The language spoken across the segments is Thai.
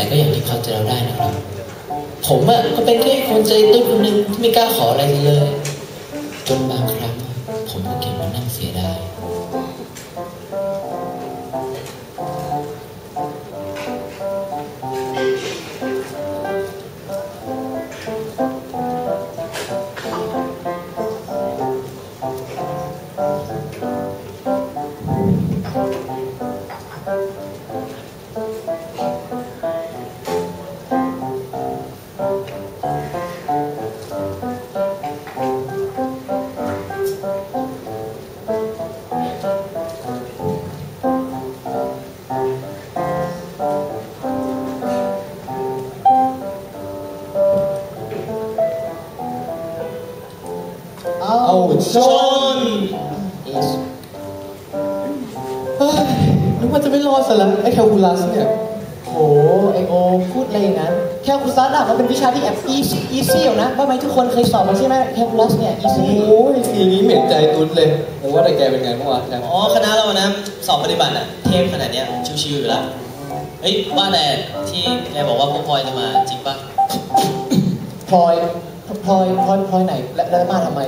แต่ก็อย่างที่เขาจะเราได้นะครับ ผมอะก็เป็นแค่คนใจตุ้นคนหนึ่งที่ไม่กล้าขออะไรเลย จนบางครั้ง ผมก็เก็บมานั่งเสียดาย ว่าจะไม่รอดซะแล้วไอ้แคลคูลัสเนี่ยโหไอโอพูดอะไรอย่างนั้นแคลคูลัสอะมันเป็นวิชาที่แอบอีอีซี่อยู่นะว่าไหมทุกคนเคยสอบมาใช่ไหมแคลคูลัสเนี่ยอีซี่โอ้ยทีนี้เหม็นใจตุ้นเลยหรือว่าแต่แกเป็นไงเมื่อวานแคมอ๋อคณะเรานะสอบปฏิบัติอะเทปขนาดเนี้ยชิวๆอยู่แล้วเฮ้ยว่าแต่ที่แกบอกว่าพวกพลอยจะมาจริงปะพลอยพลอยพลอยพลอยไหนและแล้วมาทำไม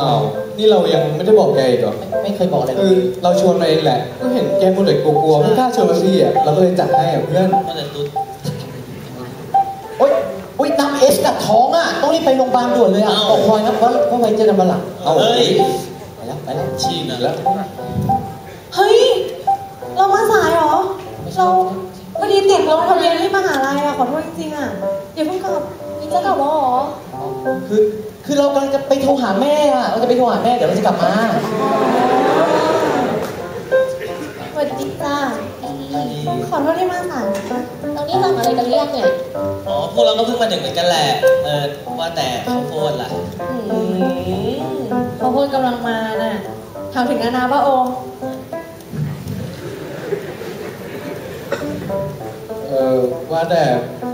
อ้าวนี่เรายังไม่ได้บอกแกอีกเหรอไม่เคยบอกอะไรเลคือยเราชวนมาเองแหละ ก็เห็นแกมัวแต่กลัวๆไม่กล้าชวนมาสิอะเราก็เลยจัดให้อะเพื่อนว่าแต่ตุ๊ดโอ๊ยโอ๊ยน้ำเอสกับท้องอะต้องรีบไปโรงพยาบาลด่วนเลยอะเอ้าบอกพลอยนะว่าว่าไว้เจอกันวันหลังเอาเฮ้ยไปแล้วไปแล้วชีนะแล้วเฮ้ยเรามาสายเหรอเราพอดีติดลงทะเบียนที่มหาลัยอะขอโทษจริงๆอะอย่าเพิ่งกลับนี่จะกลับแล้วเหรอคือ คือเรากำลังจะไปโทรหาแม่อะเราจะไปโทรหาแม่เดี๋ยวเราจะกลับมาสวัสดีจ้าขอโทษที่มาสายนะคะตอนนี้ทำอะไรกันเรียกเนี่ยอ๋อพวกเราก็เพิ่งมาถึงเหมือนกันแหละ เออว่าแต่ข้าวโพดล่ะอืมเขาพูดกำลังมาน่ะทำถึงนานาป้าโอมเออว่าแต่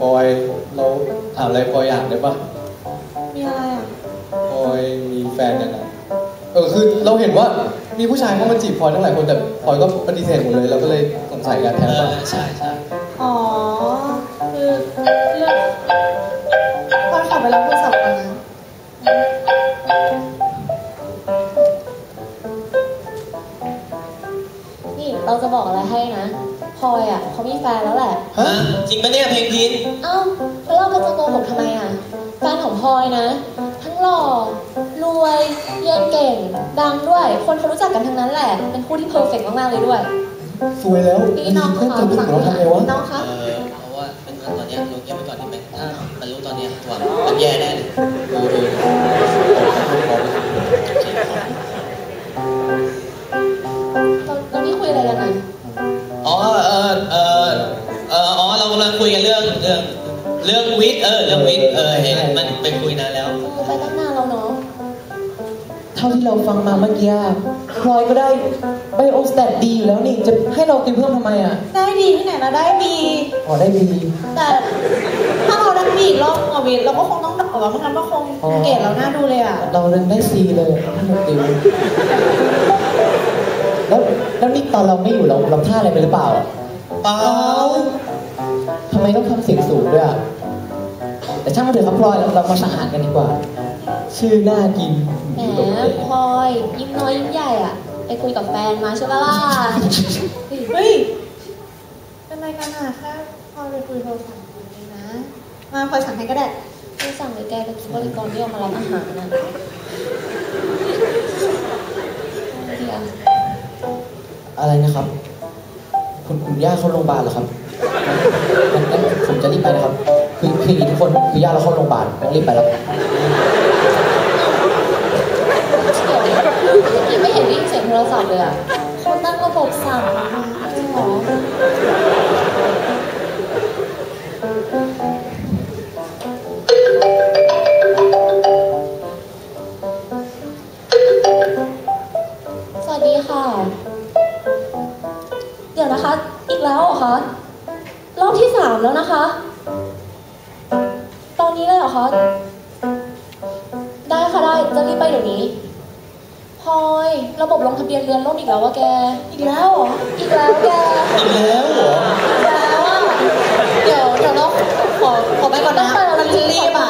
ปอยเราถามอะไรปอยอยากได้ปะ ฟนยังไงเออคือเราเห็นว่ามีผู้ชายเข้ามาจีบพลอยตั้งหลายคนแต่พลอยก็ปฏิเสธหมดเลยเราก็เลยสงสัยกันแทเอนว่าอใช่ใช่อ๋อคือเรื่องพอขอไปรับโทรศัพท์ก่อนนะนี่เราจะบอกอะไรให้นะพลอยอะเขามีแฟนแล้วแหละฮะจริงปะเนี่ยเพลงพินเอ้าแล้วเราก็จะโกหกทำไมอะแฟนของพลอยนะทั้งหล่อร วย เรียนเก่ง ดังด้วย คนเขารู้จักกันทั้งนั้นแหละ เป็นคู่ที่เพอร์เฟกต์มากๆเลยด้วย สวยแล้วนี่น้องเพื่อนคะเจอผู้หญิงเราทำไงวะน้องคะเออเพราะว่าเป็นว่าตอนเนี้ยรู้แค่ไปก่อนดีไหมถ้ามันรู้ตอนเนี้ยหวังมันแย่แน่เลยเออเออขอขอโอเคขอบเราเรานี่คุยอะไรกันอะอ๋อเออเออเอออ๋อเรากำลังคุยกันเรื่องเรื่องเรื่องวิทย์เออเรื่องวิทย์เออเห็นมันไปคุยนานแล้วเออไปตั้งนานแล้วเนาะเท่าที่เราฟังมาเมื่อกี้อะพลอยก็ได้ไบโอสแตทดีอยู่แล้วนี่ จะให้เราติวเพิ่มทำไมอะ ได้ดีที่ไหนเราได้บีอ๋อได้ดีแต่ถ้าเราได้บีอีกรอบกับวิทย์เราก็คงต้องดอกว่าไม่งั้นก็คงอ๋อเกรดเราหน้าดูเลยอะ เราเรียนได้ซีเลยถ้าเราติวแล้วแล้วนี่ตอนเราไม่อยู่เราเราพลาดอะไรไปหรือเปล่าอะเปล่าทำไมต้องทำเสียงสูงด้วยอะแต่ช่างมันเถอะครับพลอยเราเรามาสั่งอาหารกันดีกว่า ชื่อน่ากินแหมพลอย ยิ้มน้อยยิ้มใหญ่อะไปคุยกับแฟนมาใช่ปะล่ะ เฮ้ย เป็นไรกันอะแค่พอไปคุยโทรศัพท์กันเองนะ มาพลอยสั่งให้ก็ได้ไม่สั่งเลยแกเป็นบริกรที่เอามารับอาหารน่ะเอาดีอะอะไรนะครับ คุณคุณย่าเข้าโรงพยาบาลเหรอครับงั้นงั้นผมจะรีบไปนะครับ คือคืออย่างนี้ทุกคน คือย่าเราเข้าโรงพยาบาลต้องรีบไปแล้ว เดี๋ยวไม่เห็นได้ยินเสียงโท รศัพท์เลยอะเขาตั้งระบบสั่งจริงเหรอสวัสดีค่ะ เดี๋ยวนะคะ อีกแล้วเหรอคะ รอบที่สามแล้วนะคะ ตอนนี้เลยเหรอคะ ได้ค่ะได้ จะรีบไปเดี๋ยวนี้ พลอยระบบลงทะเบียนเรือนล่มอีกแล้ววะแก อีกแล้วเหรออีกแล้วแกอีกแล้วเหรออีกแล้วอะเดี๋ยวเดี๋ยวเราขอขอไปก่อนนะมันรีบอะ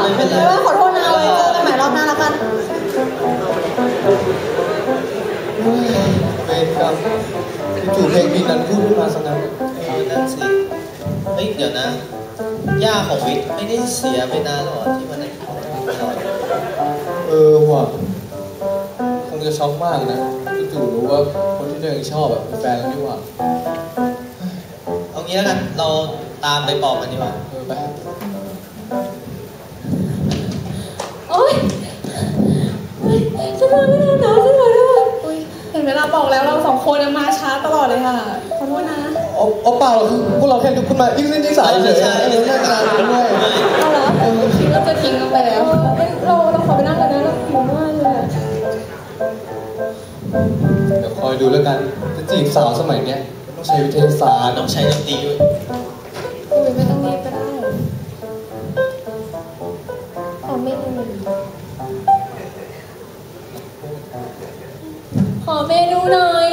ไม่เป็นไรว่ขอโทษนะเว้ยจอใหม่รอบหน้าแล้วกันเวรกรรมจู่เพลงวินนั้นพูดขึ้นมาสักนั้นนั่นสิเฮ้ยเดี๋ยวนะย่าของวิทไม่ได้เสียไปนานหรอที่มันไหนเออว่ะ งจะช็อกมากนะจู่ๆรู้ว่าคนที่ตัวเองชอบแบบเป็นแฟนแล้วนี่หว่าเอางี้แล้วกันเราตามไปปอบมันดีกว่าเออไปโอ๊ยโอ๊ยฉันนอนไม่ได้หนาวฉันขอโทษอุ้ยเห็นเวลาบอกแล้วเราสองคนน่ะมาช้าตลอดเลยค่ะขอโทษนะเอาเอาเปล่าหรอกคือพวกเราแค่ลุกขึ้นมายิ่งเล่นยิ่งสายเฉยๆเออนั่งนานด้วยเอาเหรอคิดว่าจะทิ้งกันไปแล้วเราเราขอไปนั่ง เดี๋ยวคอยดูแล้วกันจะจีบสาวสมัยเนี้ยต้องใช้วิทยาศาสตร์ต้องใช้ดนตรีด้วยอุ้ยไม่ต้องรีบก็ได้ขอเมนูหน่อยขอเมนูหน่อย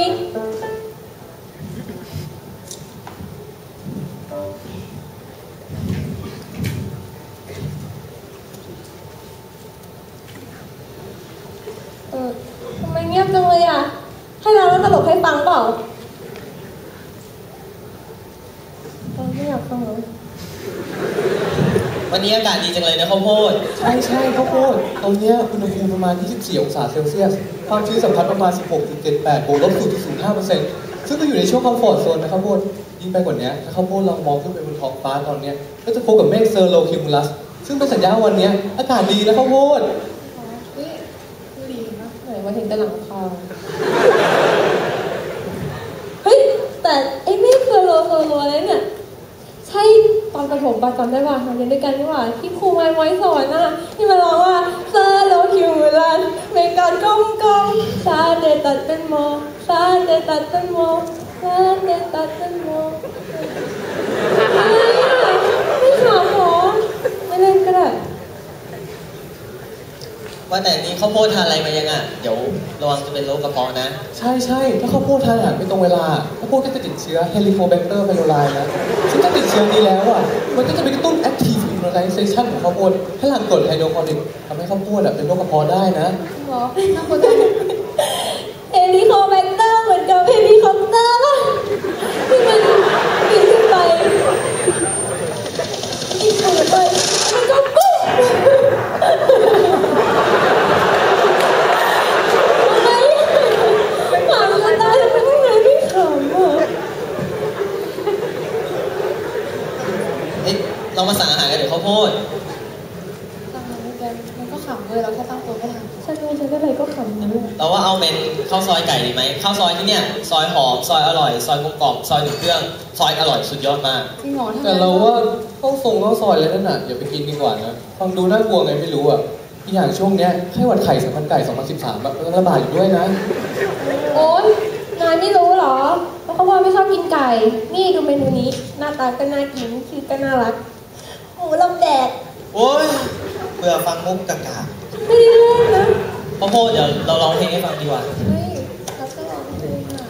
เออทำไมเงียบจังเลยอะ ให้เราเล่าตลกให้ฟังเปล่าเราไม่อยากฟังเลยวันนี้อากาศดีจังเลยนะข้าวโพด ใช่ใช่ข้าวโพดตรงเนี้ยอุณหภูมิประมาณ 24 องศาเซลเซียส ความชื้นสัมพัทธ์ประมาณ 16.78บวกลบ0.05%ซึ่งก็อยู่ในช่วงคอมฟอร์ตโซนนะข้าวโพดยิ่งไปกว่านี้ถ้าข้าวโพดลองมองขึ้นไปบนท้องฟ้าตอนเนี้ยก็จะพบกับเมฆเซอร์โลคิมูลัส ซึ่งเป็นสัญญาณว่าวันเนี้ยอากาศดีนะข้าวโพดเฮ้ยดูดีนะไหนมาถึงแต่หลังคาเฮ้ย แต่ไอ้ ไม่เคยโลโซโลอะไรเนี่ยใช่ตอนประถมปะจำได้ป่ะเราเรียนด้วยกันนี่หว่าที่ครูไม้ไว้สอนน่ะที่มาร้องว่าซาโลคิวลันเมกอนกงกงซาเดตัดเป็นโมซาเดตัดเป็นโมซาเดตัดเป็นโมอะไรอะไม่ขำหรอไม่เล่นก็ได้ ว่าแต่นี้ข้าวโพดทานอะไรมายังอะ เดี๋ยวระวังจะเป็นโรคกระเพาะนะ ใช่ใช่ถ้าข้าวโพดทานอาหารไม่ตรงเวลาข้าวโพดก็จะติดเชื้อเฮลิโคแบคเตอร์ไพโรไลนะซึ่งถ้าติดเชื้อนี้แล้วอะ มันก็จะไปกระตุ้น active immunization ของข้าวโพดให้หลั่งกรดไฮโดรคลอริกทำให้ข้าวโพดอะเป็นโรคกระเพาะได้นะหรอน่ากลัวจังเฮลิคอปเตอร์เหมือนกับเฮลิคอปเตอร์ป่ะที่มันบินขึ้นไปบินขึ้นไปมันก็ปุ๊บทำไมขำกันได้ทำไมไม่ไม่ขำอะ เอ๊ะเรามาสั่งอาหารกันเดี๋ยวข้าวโพด ทำงานด้วยกันมันก็ขำเลยเราแค่ตั้งตัวไม่ทัน ฉันไม่ฉันอะไรก็ขำนะ เราว่าเอาเป็นข้าวซอยไก่ดีไหมข้าวซอยที่เนี่ยซอยหอมซอยอร่อย ซอยกลมกล่อมซอยถึงเครื่อง ซอยอร่อยสุดยอดมาก จริงเหรอถ้าแต่งั้นเราว่าข้าวทรงข้าวซอยอะไรนั่นน่ะอย่าไปกินดีกว่านะฟังดูน่ากลัวไงไม่รู้อะอีกอย่างช่วงเนี้ยไข้หวัดไข่สายพันธุ์ไก่2013แบบระบาดอยู่ด้วยนะ โอ๊ยนายไม่รู้เหรอว่าเขาว่าไม่ชอบกินไก่ นี่ดูเมนูนี้ หน้าตาก็น่ากินชื่อก็น่ารักหมูลำแดดโอ้ยเบื่อฟังมุกกากาไม่ได้เล่นนะ ข้าวโพดเดี๋ยวเราร้องเพลงให้ฟังดีกว่าเฮ้ยเราก็ลองดูค่ะ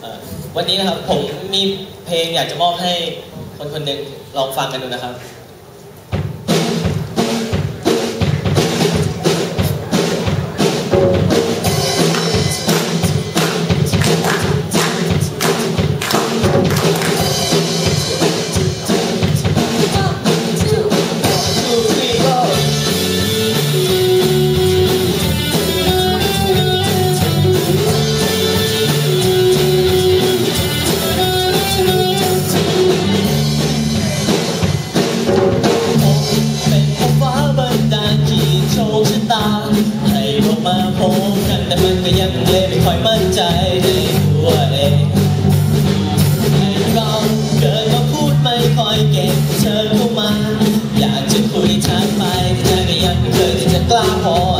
เอ่อวันนี้นะครับผมมีเพลงอยากจะมอบให้คนคนหนึ่งลองฟังกันดูนะครับ เค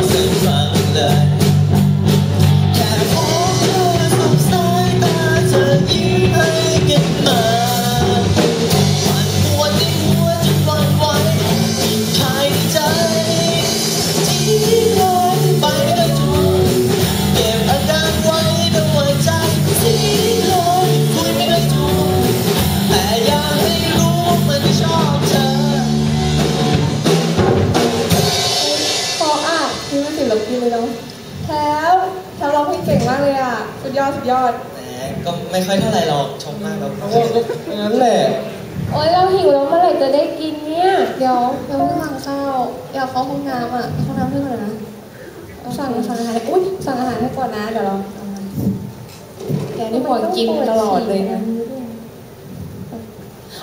ยเนาะแถวแถวร้องเพลงเก่งมากเลยอะสุดยอดสุดยอดแหมก็ไม่ค่อยเท่าไหร่หรอกชมมากแล้วเพราะว่าก็อย่างนั้นแหละ โอ๊ยเราหิวแล้วเมื่อไหร่จะได้กินเนี่ยเดี๋ยวเดี๋ยวเพิ่งสั่งข้าวอยากเข้าห้องน้ำอะห้องน้ำเพื่อนก่อนนะสั่งสั่งอาหารอุ้ยสั่งอาหารให้ก่อนนะเดี๋ยวเราแกนี่ห่วงกินตลอดเลยนะ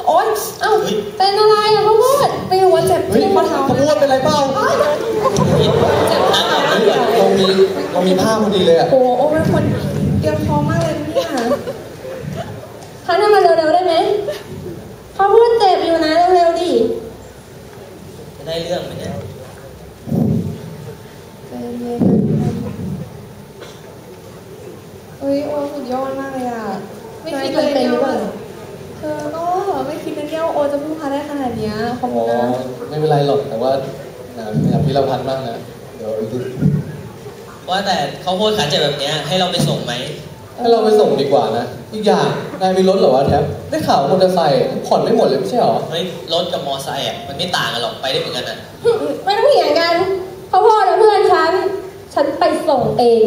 โอ๊ยเอ้าเป็นอะไรอะข้าวโพดไม่รู้ว่าเจ็บเฮ้ยที่ข้อเท้าขบวนเป็นไรเปล่าเจ็บมากเลยเฮ้ยนะเรามีเรามีผ้าพอดีเลยอะโอ้โหโอ้เป็นคนเตรียมพร้อมมากเลยเนี่ยพันให้มาเร็วๆได้ไหมข้าวโพดเจ็บอยู่นะเร็วๆดิจะได้เรื่องไหมเนี่ยใจเย็นเฮ้ยโอ้สุดยอดมากเลยอะ ไม่คิดเลยเป็นหรือเปล่าเธอก็ไม่คิดนะเนี่ยว่าโอจะพูดพาได้ขนาดเนี้ยขอบอ๋คุอณนะ ไม่เป็นไรหรอกแต่ว่าอ่าอย่าพี่เราพันมากนะ เดี๋ยวดู ว่าแต่เขาโพดขาเจ็บแบบเนี้ยให้เราไปส่งไหมให้เราไปส่งดีกว่านะอีกอย่างนายมีรถเหรอวะแท็บได้ข่าวมอเตอร์ไซค์ผ่อนไม่หมดเลยไม่ใช่เหรอเฮ้ยรถกับมอไซค์อะมันไม่ต่างกันหรอกไปได้เหมือนกันอะไม่ต้องเถียงกันข้าวโพดนะเพื่อนฉัน ฉันไปส่งเอง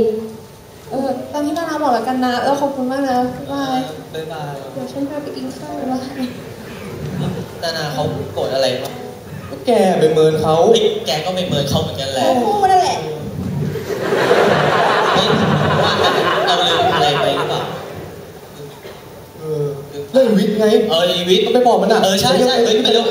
เออตามที่นานาบอกแล้วกันนะแล้วขอบคุณมากนะบายบ๊ายบายเดี๋ยวฉันพาไปกินข้าวบายนานาเขาโกรธอะไรปะก็แกไปเมินเขาเฮ้ยแกก็ไม่เมินเขาเหมือนกันแหละพูดนั่นแหละ เฮ้ยว่าแต่เราลืมอะไรไปหรือเปล่า เออเรื่อง วิทย์ไง เอออีวิทย์ ก็ไปบอกมันอะ เออใช่ใช่เฮ้ยไปเร็ว